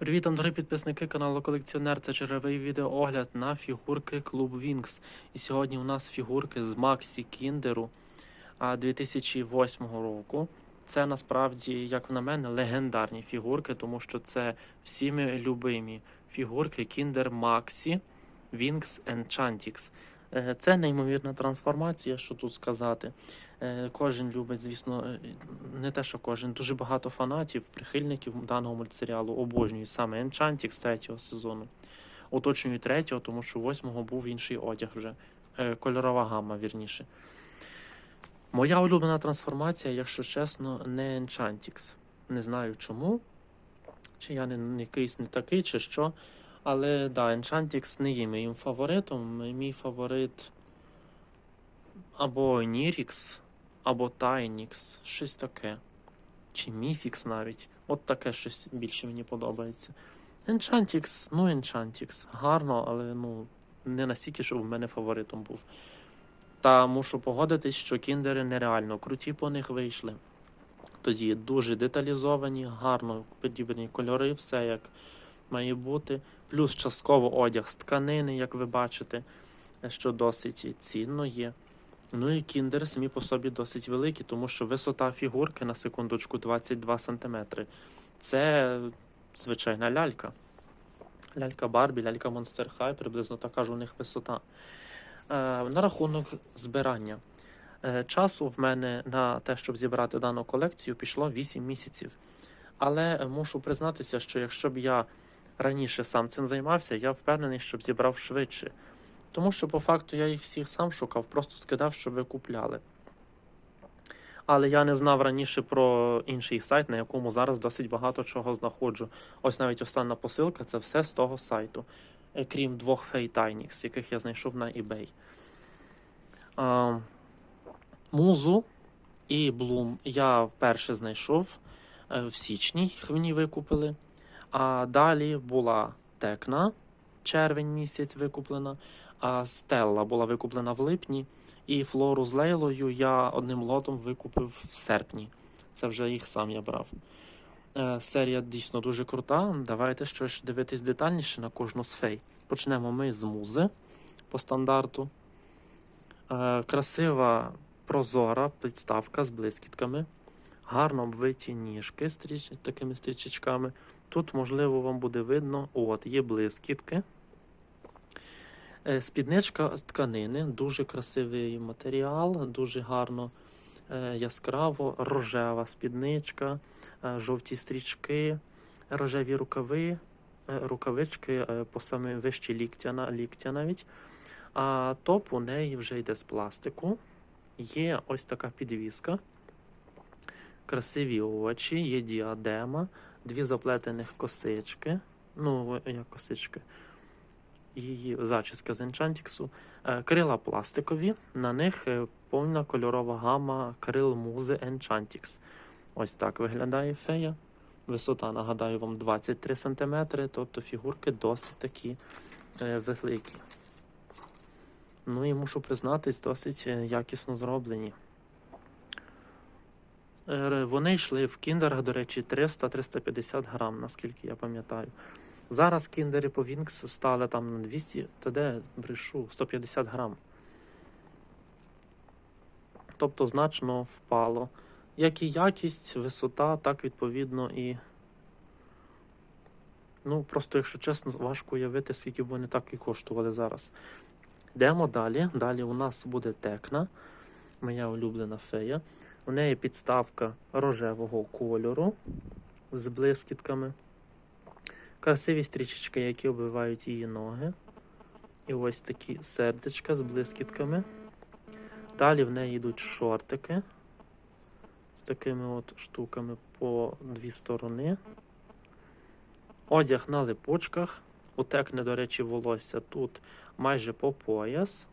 Привіт, дорогі підписники каналу Колекціонер. Це черговий відеоогляд на фігурки Клуб Wings. І сьогодні у нас фігурки з Максі Кіндеру 2008 року. Це насправді, як на мене, легендарні фігурки, тому що це всіми любимі фігурки Kinder Maxi Wings Enchantix. Е, Це неймовірна трансформація, що тут сказати. Е, Кожен любить, звісно, е, не те, що кожен, дуже багато фанатів, прихильників даного мультсеріалу обожнюють саме Enchantix з третього сезону. Уточнюю третього, тому що восьмого був інший одяг вже. Кольорова гама, вірніше. Моя улюблена трансформація, якщо чесно, не Enchantix. Не знаю чому. Чи я не якийсь не такий, чи що. Але да, Enchantix не є моїм фаворитом. Мій фаворит або Нірікс, або Тайнікс, щось таке. Чи Міфікс навіть. От таке щось більше мені подобається. Enchantix, ну Enchantix. Гарно, але ну, не настільки, щоб в мене фаворитом був. Та мушу погодитись, що кіндери нереально круті по них вийшли. Тоді дуже деталізовані, гарно підібрані кольори, все як має бути. Плюс частково одяг з тканини, як ви бачите, що досить цінно є. Ну і кіндери самі по собі досить великі, тому що висота фігурки на секундочку 22 см. Це звичайна лялька. Лялька Барбі, лялька Monster High, приблизно така ж у них висота. Е, на рахунок збирання. Е, часу в мене на те, щоб зібрати дану колекцію, пішло 8 місяців. Але мушу признатися, що якщо б я раніше сам цим займався, я впевнений, що б зібрав швидше. Тому що по факту я їх всіх сам шукав, просто скидав, щоб ви купляли. Але я не знав раніше про інший сайт, на якому зараз досить багато чого знаходжу. Ось навіть остання посилка це все з того сайту, е, крім двох фейтайнікс, яких я знайшов на eBay. А, музу і Блум я вперше знайшов е, в січні, їх мені викупили. А далі була Текна, червень місяць викуплена, а Стелла була викуплена в липні, і Флору з Лейлою я одним лотом викупив в серпні. Це вже їх сам я брав. Е, серія дійсно дуже крута. Давайте щось дивитись детальніше на кожну з фей. Почнемо ми з музи по стандарту. Е, красива прозора підставка з блискітками. Гарно обвиті ніжки з стріч... такими стрічечками. Тут, можливо, вам буде видно, от, є блискітки. Е, Спідничка з тканини, дуже красивий матеріал, дуже гарно е, яскраво, рожева спідничка, е, жовті стрічки, рожеві рукави, рукавички по саме вищі ліктя, ліктя навіть. А топ у неї вже йде з пластику. Є ось така підвіска, красиві очі, є діадема, дві заплетених косички. Ну, як косички її зачіска з енчантіксу. Е, Крила пластикові, на них е, повна кольорова гама крил музи Enchantix. Ось так виглядає фея. Висота, нагадаю вам, 23 см, тобто фігурки досить такі е, великі. Ну і мушу признатись, досить якісно зроблені. Е, Вони йшли в кіндерах, до речі, 300-350 грам, наскільки я пам'ятаю. Зараз кіндери по Вінкс стали там на 200, та де брешу, 150 грам. Тобто значно впало. Як і якість, висота, так відповідно і. Ну, просто, якщо чесно, важко уявити, скільки б вони так і коштували зараз. Йдемо далі. Далі у нас буде текна, моя улюблена фея. У неї підставка рожевого кольору з блискітками. Красиві стрічечки, які обвивають її ноги. І ось такі сердечка з блискітками. Далі в неї йдуть шортики з такими от штуками по дві сторони. Одяг на липучках. Утекне, до речі, волосся тут майже по пояс.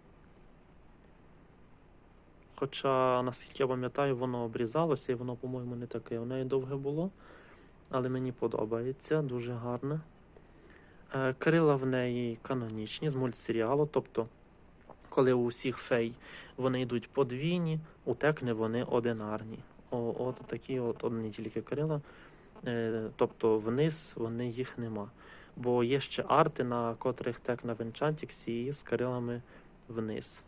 Хоча, наскільки я пам'ятаю, воно обрізалося і воно, по-моєму, не таке. У неї довге було але мені подобається, дуже гарне. Е, Крила в неї канонічні з мультсеріалу, тобто, коли у всіх фей вони йдуть подвійні, у текни вони одинарні. О, от такі от одні тільки крила. Е, тобто вниз вони їх нема. Бо є ще арти, на котрих текна в Енчантіксі і з крилами вниз.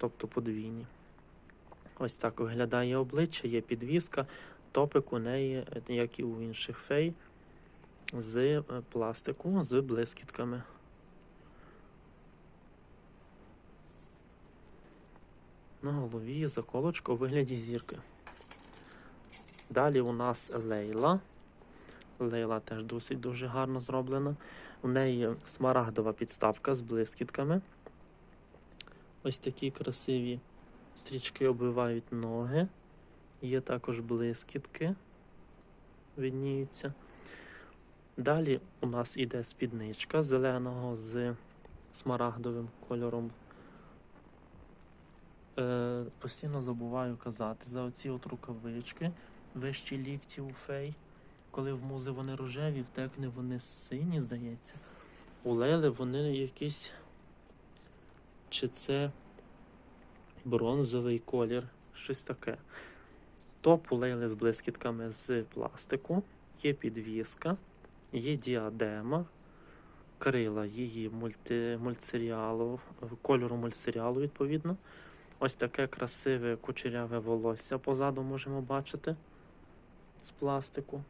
Тобто подвійні. Ось так виглядає обличчя, є підвіска, топик у неї, як і у інших фей, з е, пластику, з блискітками. На голові заколочка у вигляді зірки. Далі у нас Лейла. Лейла теж досить дуже гарно зроблена. У неї смарагдова підставка з блискітками. Ось такі красиві стрічки оббивають ноги. Є також блискітки, видніються. Далі у нас іде спідничка зеленого з смарагдовим кольором. Е, постійно забуваю казати за оці от рукавички вищі лікті у фей. Коли в музи вони рожеві, в текни вони сині, здається. У Лейли вони якісь. Чи це бронзовий колір, щось таке. Топ у Лейли з блискітками з пластику, є підвіска, є діадема, крила її мульти, мультсеріалу, кольору мультсеріалу, відповідно. Ось таке красиве кучеряве волосся позаду можемо бачити з пластику.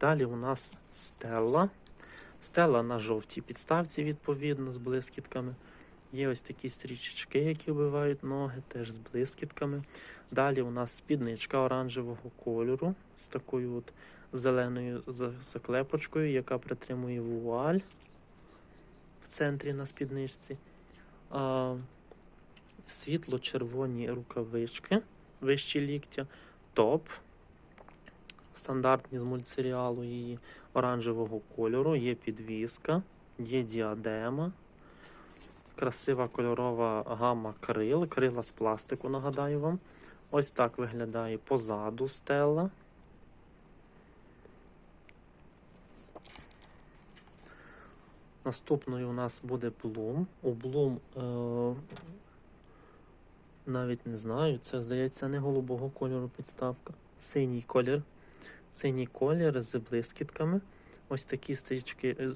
Далі у нас стелла. Стела на жовтій підставці, відповідно, з блискітками. Є ось такі стрічечки, які вбивають ноги, теж з блискітками. Далі у нас спідничка оранжевого кольору з такою от зеленою заклепочкою, яка притримує вуаль в центрі на спідничці. А, світло-червоні рукавички, вищі ліктя, топ. Стандартні з мультсеріалу її оранжевого кольору, є підвіска, є діадема, красива кольорова гама крил, крила з пластику, нагадаю вам. Ось так виглядає позаду стела. Наступною у нас буде Bloom. У Bloom е- навіть не знаю, це здається не голубого кольору підставка. Синій колір. Синій колір з блискітками. Ось такі стрічки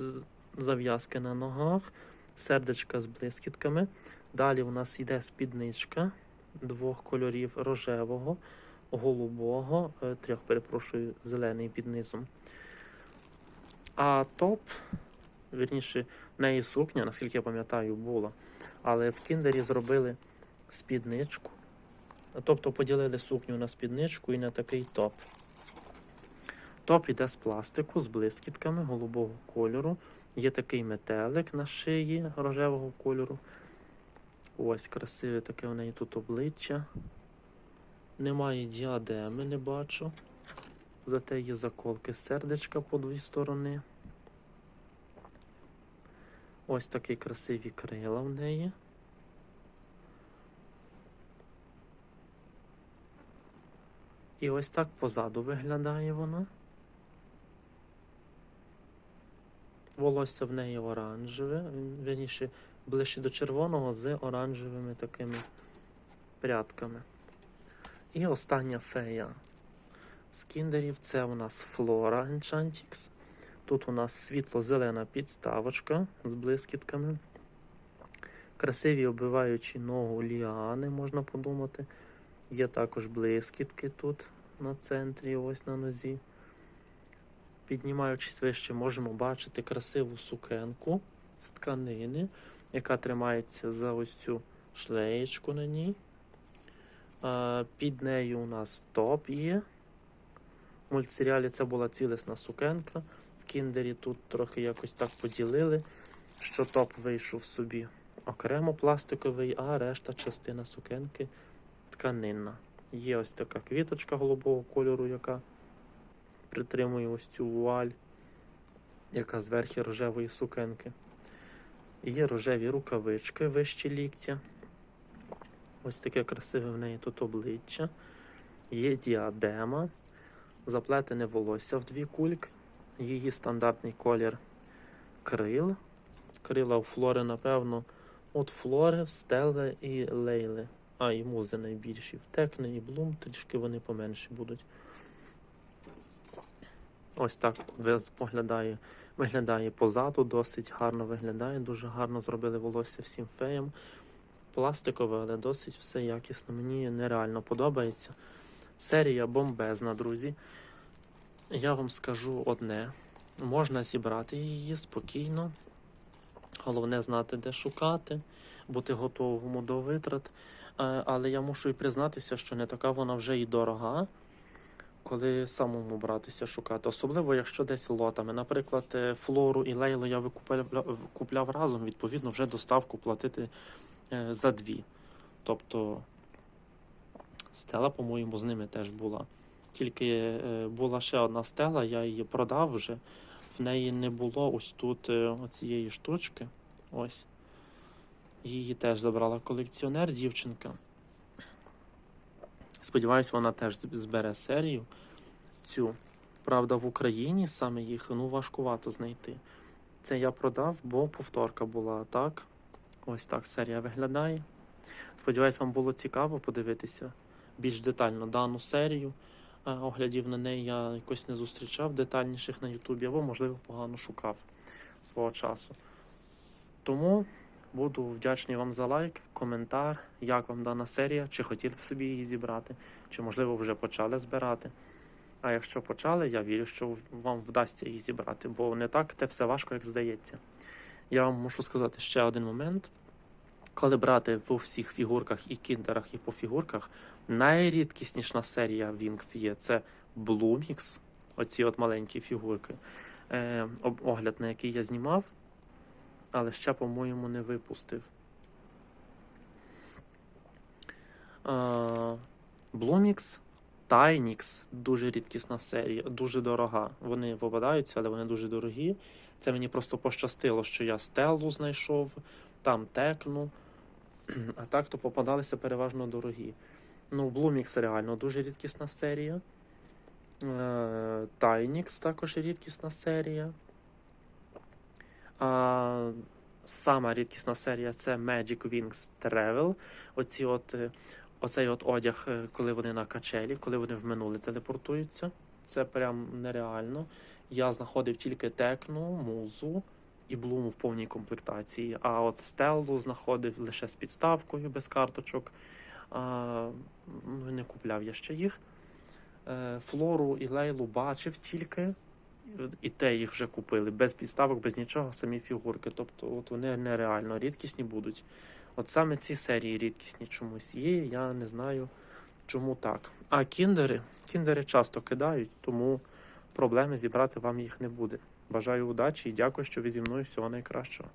зав'язки на ногах, сердечка з блискітками. Далі у нас йде спідничка двох кольорів рожевого, голубого, е, трьох, перепрошую, зелений під низом. А топ, вірніше, в неї сукня, наскільки я пам'ятаю, була. Але в кіндері зробили спідничку. Тобто поділили сукню на спідничку і на такий топ. Топ іде з пластику, з блискітками голубого кольору. Є такий метелик на шиї рожевого кольору. Ось красиве таке у неї тут обличчя. Немає діадеми, не бачу. Зате є заколки сердечка по дві сторони. Ось такі красиві крила в неї. І ось так позаду виглядає вона. Волосся в неї оранжеве, вірніше ближче до червоного з оранжевими такими прядками. І остання фея з кіндерів це у нас Флора Enchantix. Тут у нас світло-зелена підставочка з блискітками. Красиві оббиваючі ногу ліани, можна подумати. Є також блискітки тут на центрі, ось на нозі. Піднімаючись вище, можемо бачити красиву сукенку з тканини, яка тримається за ось цю шлеєчку на ній. Під нею у нас топ є. В мультсеріалі це була цілісна сукенка. В кіндері тут трохи якось так поділили, що топ вийшов собі окремо пластиковий, а решта частина сукенки тканинна. Є ось така квіточка голубого кольору, яка притримує ось цю вуаль, яка зверху рожевої сукенки. Є рожеві рукавички вищі ліктя. Ось таке красиве в неї тут обличчя. Є діадема, заплетене волосся в дві кульки. Її стандартний колір крил. Крила у флори, напевно, От Флори, Стелли і Лейли. А, і музи найбільші. В Текне і Блум, трішки вони поменші будуть. Ось так поглядає, виглядає позаду, досить гарно виглядає, дуже гарно зробили волосся всім феям. Пластикове, але досить все якісно. Мені нереально подобається. Серія бомбезна, друзі. Я вам скажу одне: можна зібрати її спокійно. Головне знати, де шукати, бути готовому до витрат. Е, Але я мушу і признатися, що не така вона вже і дорога, коли самому братися шукати. Особливо, якщо десь лотами. Наприклад, е, флору і лейло я викупляв, купляв разом, відповідно, вже доставку платити е, за дві. Тобто стела, по-моєму, з ними теж була. Тільки е, була ще одна стела, я її продав вже. В неї не було ось тут оцієї штучки. Ось. Її теж забрала колекціонер, дівчинка. Сподіваюсь, вона теж збере серію цю. Правда, в Україні саме їх ну, важкувато знайти. Це я продав, бо повторка була так. Ось так серія виглядає. Сподіваюсь, вам було цікаво подивитися більш детально дану серію. Е, Оглядів на неї я якось не зустрічав детальніших на Ютубі, або, можливо, погано шукав свого часу. Тому буду вдячний вам за лайк, коментар, як вам дана серія, чи хотіли б собі її зібрати, чи, можливо, вже почали збирати. А якщо почали, я вірю, що вам вдасться її зібрати, бо не так те все важко, як здається. Я вам мушу сказати ще один момент. Коли брати по всіх фігурках і кіндерах, і по фігурках, найрідкісніша серія Wings є це Bloomix, оці от маленькі фігурки, е, огляд на який я знімав, але ще, по-моєму, не випустив. Bloomix, Tynix, дуже рідкісна серія, дуже дорога. Вони попадаються, але вони дуже дорогі. Це мені просто пощастило, що я Стеллу знайшов, там Текну. А так то попадалися переважно дорогі. Ну, Bloomix реально дуже рідкісна серія. Е, Tynix також рідкісна серія. А, сама рідкісна серія це Magic Wings Travel. Оці от, е, оцей от одяг, е, коли вони на качелі, коли вони в минуле телепортуються. Це прям нереально. Я знаходив тільки Текну, Музу і Блуму в повній комплектації. А от Стеллу знаходив лише з підставкою без карточок. А, ну, не купляв я ще їх. Е, Флору і Лейлу бачив тільки, і те їх вже купили. Без підставок, без нічого, самі фігурки. Тобто от вони нереально рідкісні будуть. От саме ці серії рідкісні чомусь є. Я не знаю, чому так. А кіндери, кіндери часто кидають, тому проблеми зібрати вам їх не буде. Бажаю удачі і дякую, що ви зі мною всього найкращого.